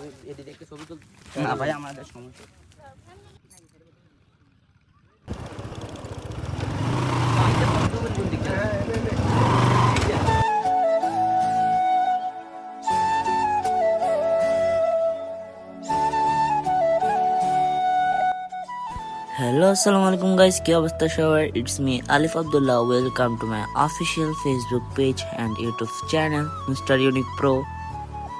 ছবি এদিকে একটু ছবি তুল না ভাই আমাদের সমস্যা হ্যালো আসসালামু আলাইকুম গাইস কি অবস্থা সবার it's me Alif Abdullah welcome to my official Facebook page and YouTube channel mister unique pro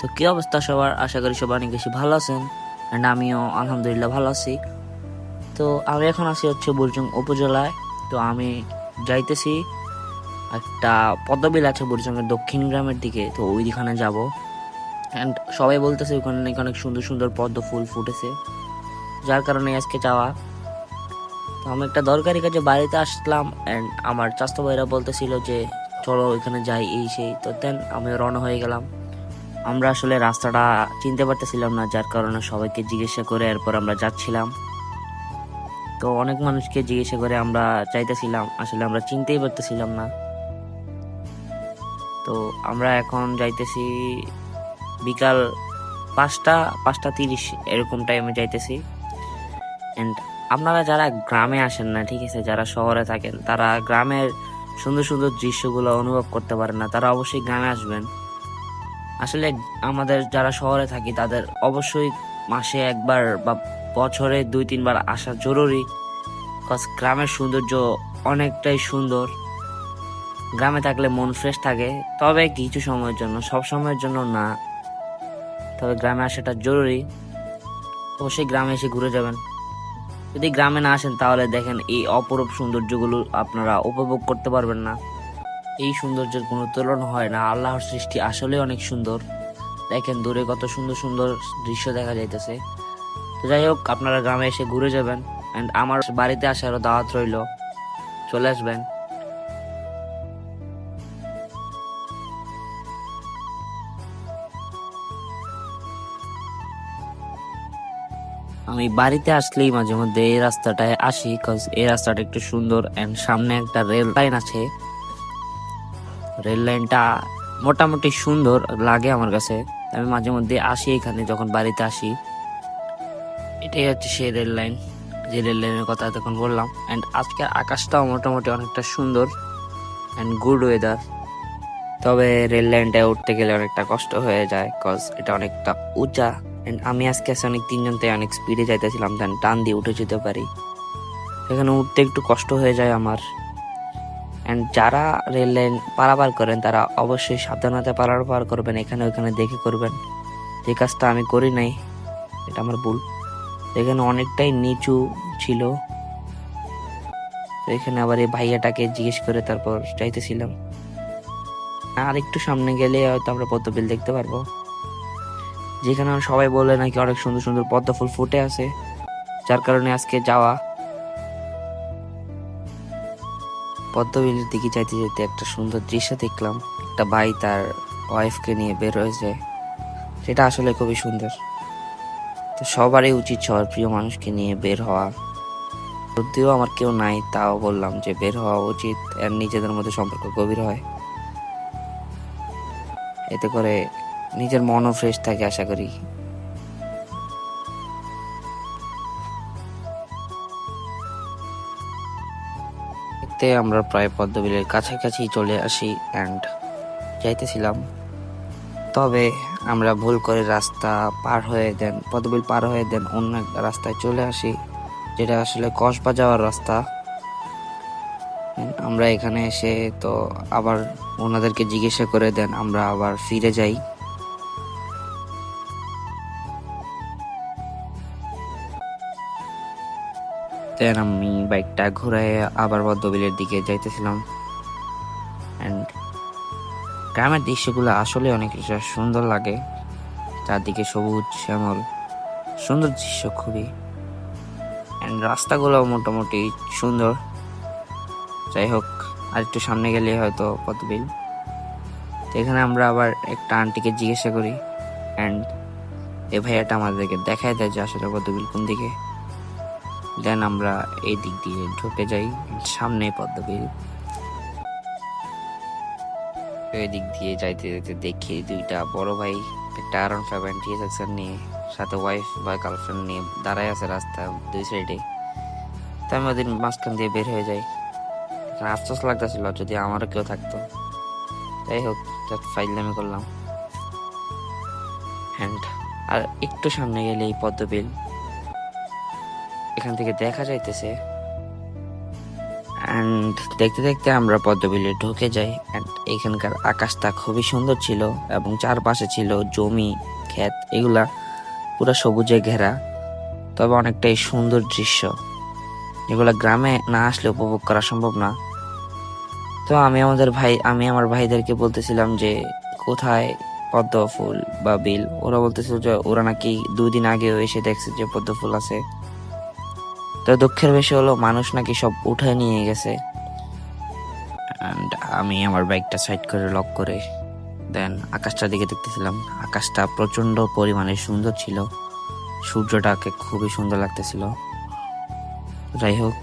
তো কি অবস্থা সবার? আশা করি সবাই অনেক বেশি ভালো আছেন অ্যান্ড আমিও আলহামদুলিল্লাহ ভালো আছি। তো আমি এখন আছি হচ্ছে বুরজুং উপজেলায়। তো আমি যাইতেছি একটা পদবিল আছে বুরজুংয়ের দক্ষিণ গ্রামের দিকে, তো ওইখানে যাব। অ্যান্ড সবাই বলতেছে ওখানে নাকি অনেক সুন্দর সুন্দর পদ্ম ফুল ফুটেছে। যার কারণে আজকে যাওয়া। তো আমি একটা দরকারি কাজে বাড়িতে আসলাম অ্যান্ড আমার চাস্তো ভাইরা বলতেছিল যে, চলো ওইখানে যাই এই সেই। তো দেন আমি রওনা হয়ে গেলাম। আমরা আসলে রাস্তাটা চিনতে পারতেছিলাম না, যার কারণে সবাইকে জিজ্ঞাসা করে এরপর আমরা যাচ্ছিলাম। তো অনেক মানুষকে জিজ্ঞাসা করে আমরা চাইতেছিলাম, আসলে আমরা চিনতেই পারতেছিলাম না। তো আমরা এখন যাইতেছি বিকাল পাঁচটা পাঁচটা তিরিশ এরকম টাইমে যাইতেছি। অ্যান্ড আপনারা যারা গ্রামে আসেন না, ঠিক আছে, যারা শহরে থাকেন, তারা গ্রামের সুন্দর সুন্দর দৃশ্যগুলো অনুভব করতে পারেন না, তারা অবশ্যই গ্রামে আসবেন। আসলে আমাদের যারা শহরে থাকি, তাদের অবশ্যই মাসে একবার বা বছরে দুই, তিনবার আসা জরুরি। কজ গ্রামের সৌন্দর্য অনেকটাই সুন্দর। গ্রামে থাকলে মন ফ্রেশ থাকে। তবে কিছু সময়ের জন্য, সব সময়ের জন্য না। তবে গ্রামে আসাটা জরুরি। অবশ্যই গ্রামে এসে ঘুরে যাবেন। যদি গ্রামে না আসেন, তাহলে দেখেন এই অপরূপ সৌন্দর্যগুলো আপনারা উপভোগ করতে পারবেন না। এই সৌন্দর্যের কোনো তুলনা হয় না। আল্লাহর সৃষ্টি আসলে অনেক সুন্দর। দেখেন দূরে কত সুন্দর সুন্দর দৃশ্য দেখা যাইতেছে। তো যাই হোক, আপনারা গ্রামে এসে ঘুরে যাবেন অ্যান্ড আমার বাড়িতে আসারও দাওয়াত রইল। চলে আসবেন। আমি বাড়িতে আসলেই মাঝে মধ্যে এই রাস্তাটায় আসি কজ এই রাস্তাটা একটু সুন্দর অ্যান্ড সামনে একটা রেল লাইন আছে। রেল লাইনটা মোটামুটি সুন্দর লাগে আমার কাছে। আমি মাঝে মধ্যে আসি এখানে যখন বাড়িতে আসি। এটাই হচ্ছে সেই রেল লাইন, যে রেল লাইনের কথা তখন বললাম। অ্যান্ড আজকের আকাশটাও মোটামুটি অনেকটা সুন্দর অ্যান্ড গুড ওয়েদার তবে রেল লাইনটায় উঠতে গেলে অনেকটা কষ্ট হয়ে যায় কজ এটা অনেকটা উঁচা। অ্যান্ড আমি আজকে আছে অনেক তিনজন, তাই অনেক স্পিডে যাইতেছিলাম দেন টান দিয়ে উঠে যেতে পারি। এখানে উঠতে একটু কষ্ট হয়ে যায় আমার। অ্যান্ড যারা রেল লাইন পারাপার করেন, তারা অবশ্যই সাবধানতা পারাপার করবেন, এখানে ওখানে দেখে করবেন যে কাজটা আমি করি নাই, এটা আমার ভুল। এখানে অনেকটাই নিচু ছিল। এখানে আবার এই ভাইয়াটাকে জিজ্ঞেস করে তারপর যাইতেছিলাম। আর একটু সামনে গেলে হয়তো আমরা পদ্মবিল দেখতে পারব। যেখানে সবাই বলে নাকি অনেক সুন্দর সুন্দর পদ্ম ফুল ফুটে আছে। যার কারণে আজকে যাওয়া পদ্মবিলের দিকে যাইতে যেতে একটা সুন্দর দৃশ্য দেখলাম। একটা ভাই তার ওয়াইফকে নিয়ে বের হয়েছে। সেটা আসলে খুবই সুন্দর। তো সবারই উচিত সবার প্রিয় মানুষকে নিয়ে বের হওয়া। যদিও আমার কেউ নাই, তাও বললাম যে বের হওয়া উচিত আর নিজেদের মধ্যে সম্পর্ক গভীর হয়। এতে করে নিজের মনও ফ্রেশ থাকে আশা করি। এতে আমরা প্রায় পদ্মবিলের কাছাকাছি চলে আসি অ্যান্ড যাইতেছিলাম। তবে আমরা ভুল করে রাস্তা পার হয়ে দেন পদ্মবিল পার হয়ে দেন অন্য একটা রাস্তায় চলে আসি, যেটা আসলে কসবা যাওয়ার রাস্তা। আমরা এখানে এসে তো আবার ওনাদেরকে জিজ্ঞাসা করে দেন আমরা আবার ফিরে যাই। দেন আমি বাইকটা ঘুরে আবার পদ্মবিলের দিকে যাইতেছিলাম। অ্যান্ড গ্রামের দৃশ্যগুলো আসলে অনেক সুন্দর লাগে। চারদিকে সবুজ শ্যামল, সুন্দর দৃশ্য খুবই। অ্যান্ড রাস্তাগুলো মোটামুটি সুন্দর। যাই হোক আর একটু সামনে গেলে হয়তো পদ্মবিল তো এখানে আমরা আবার একটা আন্টিকে জিজ্ঞাসা করি। অ্যান্ড এ ভাইয়াটা আমাদেরকে দেখায় দেয় যে আসলে পদ্মবিল কোন দিকে। দেন আমরা এই দিক দিয়ে ঢুকে যাই, সামনে পদ্মবিল এই দিক দিয়ে যাইতে যেতে দেখি দুইটা বড় ভাই, একটা আরন ফাইভ অ্যান্ড নিয়ে, সাথে ওয়াইফ বা গার্লফ্রেন্ড নিয়ে দাঁড়ায় আছে রাস্তা দুই সাইডে তো আমি ওদের মাঝখান দিয়ে বের হয়ে যাই। এখানে আফসোস লাগতেছিল যদি আমারও কেউ থাকতো। যাই হোক জাস্ট ফাইজলামি করলাম। অ্যান্ড আর একটু সামনে গেলে এই পদ্মবিল এখান থেকে দেখা যাইতেছে। অ্যান্ড দেখতে দেখতে আমরা পদ্মবিলে ঢুকে যাই। অ্যান্ড এখানকার আকাশটা খুবই সুন্দর ছিল এবং চারপাশে ছিল জমি, ক্ষেত, এগুলা পুরো সবুজে ঘেরা। তবে অনেকটাই সুন্দর দৃশ্য। এগুলা গ্রামে না আসলে উপভোগ করা সম্ভব না। তো আমি আমাদের ভাই, আমি আমার ভাইদেরকে বলতেছিলাম যে, কোথায় পদ্ম ফুল বা বিল? ওরা বলতেছিল যে, ওরা নাকি দুই দিন আগে এসে দেখছে যে পদ্ম ফুল আছে। তো দুঃখের বিষয় হলো মানুষ নাকি সব উঠে নিয়ে গেছে। অ্যান্ড আমি আমার বাইকটা সাইড করে লক করে দেন আকাশটার দিকে দেখতেছিলাম। আকাশটা প্রচণ্ড পরিমাণে সুন্দর ছিল। সূর্যটাকে খুবই সুন্দর লাগতেছিল। যাই হোক,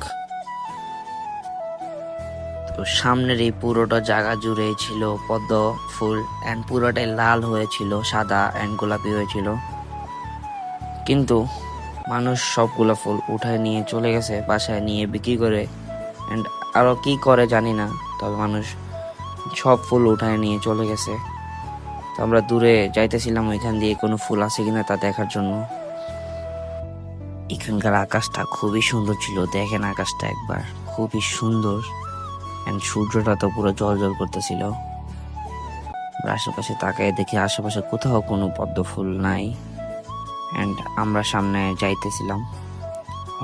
তো সামনের এই পুরোটা জায়গা জুড়ে ছিল পদ্ম ফুল অ্যান্ড পুরোটাই লাল হয়েছিল, সাদা অ্যান্ড গোলাপি হয়েছিল। কিন্তু মানুষ সবগুলো ফুল উঠায় নিয়ে চলে গেছে, বাসায় নিয়ে বিক্রি করে। অ্যান্ড আরও কি করে জানি না, তবে মানুষ সব ফুল উঠায় নিয়ে চলে গেছে। তো আমরা দূরে যাইতেছিলাম, ওইখান দিয়ে কোনো ফুল আছে কিনা তা দেখার জন্য। এখানকার আকাশটা খুবই সুন্দর ছিল, দেখেন আকাশটা একবার, খুবই সুন্দর। অ্যান্ড সূর্যটা তো পুরো জল জল করতেছিল আশেপাশে তাকায় দেখি, আশেপাশে কোথাও কোনো পদ্ম ফুল নাই। অ্যান্ড আমরা সামনে যাইতেছিলাম।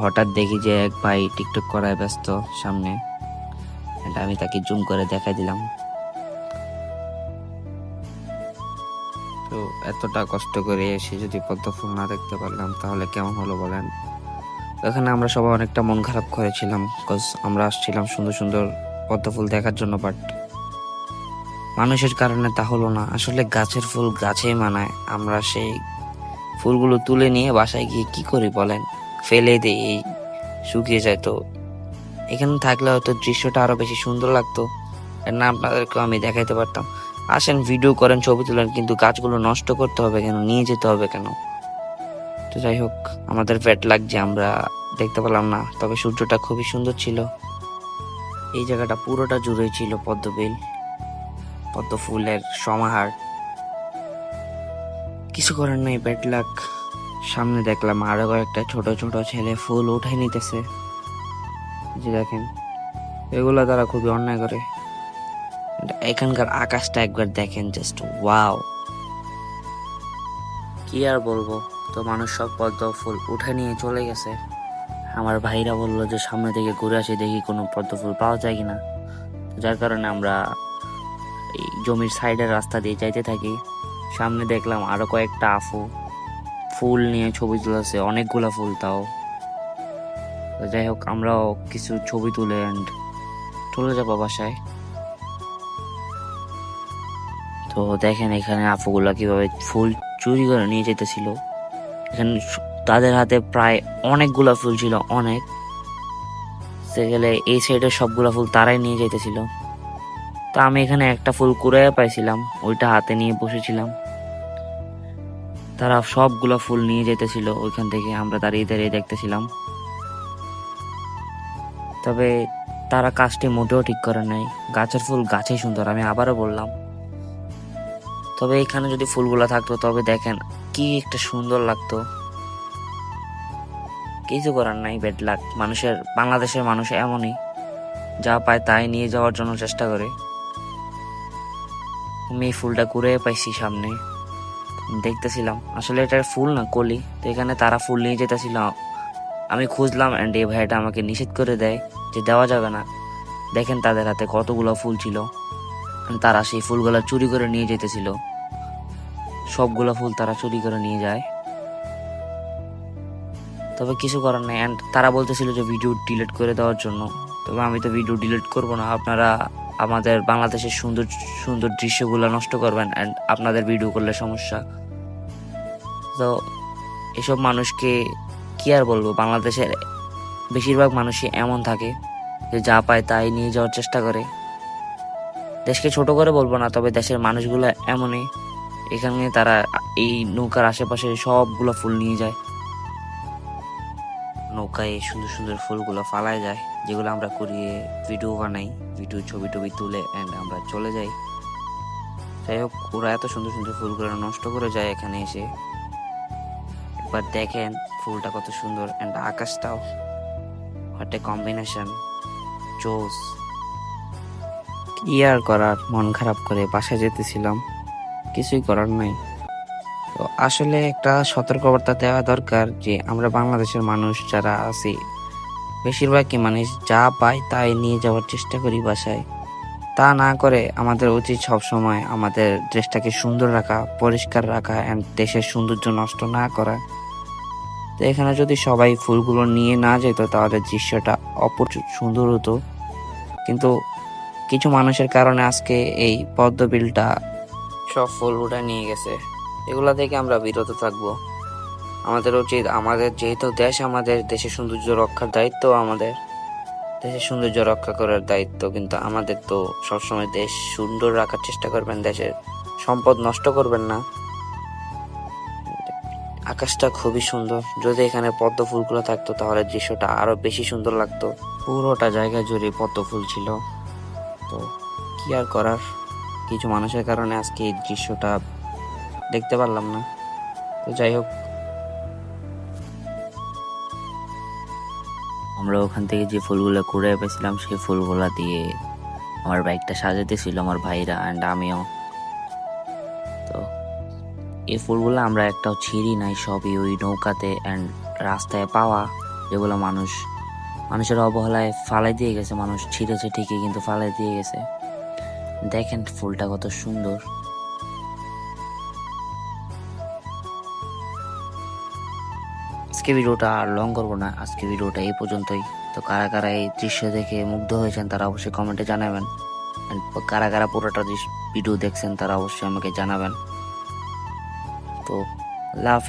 হঠাৎ দেখি যে এক ভাই টিকটক করায় ব্যস্ত সামনে। অ্যান্ড আমি তাকে জুম করে দেখাই দিলাম। তো এতটা কষ্ট করে এসে যদি পদ্মফুল না দেখতে পারলাম, তাহলে কেমন হলো বলেন? এখানে আমরা সবাই অনেকটা মন খারাপ করেছিলাম বিকজ আমরা আসছিলাম সুন্দর সুন্দর পদ্মফুল দেখার জন্য বাট মানুষের কারণে তা হলো না। আসলে গাছের ফুল গাছেই মানায়। আমরা সেই ফুলগুলো তুলে নিয়ে বাসায় গিয়ে কি করি বলেন? ফেলে দিই, এই শুকিয়ে যায় তো। এখানে থাকলে হয়তো দৃশ্যটা আরও বেশি সুন্দর লাগতো। না, আপনাদেরকেও আমি দেখাইতে পারতাম। আসেন, ভিডিও করেন, ছবি তুলেন, কিন্তু গাছগুলো নষ্ট করতে হবে কেন? নিয়ে যেতে হবে কেন? তো যাই হোক, আমাদের পেট লাগছে, আমরা দেখতে পেলাম না, তবে সূর্যটা খুবই সুন্দর ছিল। এই জায়গাটা পুরোটা জুড়ে ছিল পদ্মবিল পদ্ম ফুলের সমাহার। কিছু করার নেই ব্যাড লাক সামনে দেখলাম আরও কয়েকটা ছোট ছোট ছেলে ফুল উঠে নিতেছে। যে দেখেন, এগুলো তারা খুবই অন্যায় করে। এখানকার আকাশটা একবার দেখেন জাস্ট ওয়াও কি আর বলব, তো মানুষ সব পদ্ম ফুল উঠে নিয়ে চলে গেছে। আমার ভাইরা বলল যে সামনে থেকে ঘুরে আসি, দেখি কোনো পদ্ম ফুল পাওয়া যায় কিনা। যার কারণে আমরা এই জমির সাইডের রাস্তা দিয়ে যাইতে থাকি। সামনে দেখলাম আরও কয়েকটা আফু। ফুল নিয়ে ছবি তুলেছে, অনেকগুলা ফুল তাও। যাই হোক, আমরাও কিছু ছবি তুলে অ্যান্ড চলে যাব বাসায়। তো দেখেন এখানে আফুগুলা কীভাবে ফুল চুরি করে নিয়ে যেতেছিল। এখানে তাদের হাতে প্রায় অনেকগুলা ফুল ছিল, অনেক। সে গেলে এই সাইডের সবগুলা ফুল তারাই নিয়ে যেতেছিল তো আমি এখানে একটা ফুল কুড়াইয়া পাইছিলাম, ওইটা হাতে নিয়ে বসেছিলাম। তারা সবগুলা ফুল নিয়ে যেতেছিল ওইখান থেকে আমরা দাঁড়িয়ে দাঁড়িয়ে দেখতেছিলাম। তবে তারা কাজটি মোটেও ঠিক করে নাই। গাছের ফুল গাছেই সুন্দর, আমি আবারও বললাম। তবে এখানে যদি ফুলগুলো থাকতো, তবে দেখেন কি একটা সুন্দর লাগতো। কিছু করার নাই বেড লাক মানুষের, বাংলাদেশের মানুষ এমনই। যা পায় তাই নিয়ে যাওয়ার জন্য চেষ্টা করে। আমি এই ফুলটা কুড়ে পাইছি সামনে। দেখতেছিলাম। আসলে এটা ফুল না, কলি। তো এখানে তারা ফুল নিয়ে যেতেছিল। আমি খুঁজলাম অ্যান্ড এই ভাইটা আমাকে নিষেধ করে দেয় যে দেওয়া যাবে না। দেখেন তাদের হাতে কতগুলো ফুল ছিল। তারা সেই ফুলগুলো চুরি করে নিয়ে যেতেছিল। সবগুলো ফুল তারা চুরি করে নিয়ে যায়। তবে কিছু করার নেই। অ্যান্ড তারা বলতেছিল যে ভিডিও ডিলিট করে দেওয়ার জন্য। তবে আমি তো ভিডিও ডিলিট করব না। আপনারা আমাদের বাংলাদেশের সুন্দর সুন্দর দৃশ্যগুলো নষ্ট করবেন অ্যান্ড আপনাদের ভিডিও করলে সমস্যা। তো এসব মানুষকে কি আর বলব? বাংলাদেশের বেশিরভাগ মানুষই এমন থাকে যে যা পায় তাই নিয়ে যাওয়ার চেষ্টা করে। দেশকে ছোট করে বলব না, তবে দেশের মানুষগুলো এমনই। এখানে তারা এই নৌকার আশেপাশে সবগুলো ফুল নিয়ে যায়। নৌকায় সুন্দর সুন্দর ফুলগুলো ফালায় যায়। যেগুলো আমরা করিয়ে ভিডিও বানাই ভিডিও ছবি টবি তুলে অ্যান্ড আমরা চলে যাই। যাই হোক, ওরা এত সুন্দর সুন্দর ফুলগুলো নষ্ট করে যায় এখানে এসে। একবার দেখেন ফুলটা কত সুন্দর অ্যান্ড আকাশটাও। হোয়াট এ কম্বিনেশন জোস। কি আর করার, মন খারাপ করে বাসায় যেতেছিলাম, কিছুই করার নাই। তো আসলে একটা সতর্কবার্তা দেওয়া দরকার যে আমরা বাংলাদেশের মানুষ যারা আছি বেশিরভাগই মানুষ যা পায় তাই নিয়ে যাওয়ার চেষ্টা করি বাসায়। তা না করে আমাদের উচিত সবসময় আমাদের দেশটাকে সুন্দর রাখা, পরিষ্কার রাখা অ্যান্ড দেশের সৌন্দর্য নষ্ট না করা। তো এখানে যদি সবাই ফুলগুলো নিয়ে না যেত তাহলে দৃশ্যটা অপ্রচুর সুন্দর হতো। কিন্তু কিছু মানুষের কারণে আজকে এই পদ্ম বিলটা সব ফুল উঠে নিয়ে গেছে। এগুলা থেকে আমরা বিরত থাকব। আমাদের উচিত আমাদের যেহেতু দেশ, আমাদের দেশের সৌন্দর্য রক্ষার দায়িত্ব আমাদের। দেশের সৌন্দর্য রক্ষা করার দায়িত্ব, কিন্তু আমাদের তো সবসময় দেশ সুন্দর রাখার চেষ্টা করবেন, দেশের সম্পদ নষ্ট করবেন না। আকাশটা খুবই সুন্দর। যদি এখানে পদ্ম ফুলগুলো থাকতো, তাহলে দৃশ্যটা আরও বেশি সুন্দর লাগতো। পুরোটা জায়গা জুড়ে পদ্ম ফুল ছিল। তো কি আর করার? কিছু মানুষের কারণে আজকে এই দৃশ্যটা দেখতে পারলাম না। তো যাই হোক আমরা ওখান থেকে যে ফুলগুলো কুড়ে পেয়েছিলাম সেই ফুলগুলা দিয়ে আমার বাইকটা সাজাতেছিল আমার ভাইরা অ্যান্ড আমিও। তো এই ফুলগুলো আমরা একটাও ছিঁড়ি নাই, সবই ওই নৌকাতে অ্যান্ড রাস্তায় পাওয়া, যেগুলো মানুষ, মানুষের অবহেলায় ফালাই দিয়ে গেছে, মানুষ ছিঁড়েছে ঠিকই কিন্তু ফালাই দিয়ে গেছে। দেখেন ফুলটা কত সুন্দর। আজকে ভিডিওটা আর লং করব না। আজকে ভিডিওটা এই পর্যন্তই। তো কারা কারা এই দৃশ্য দেখে মুগ্ধ হয়েছেন, তারা অবশ্যই কমেন্টে জানাবেন। কারা কারা পুরোটা ভিডিও দেখছেন, তারা অবশ্যই আমাকে জানাবেন। তো লাভ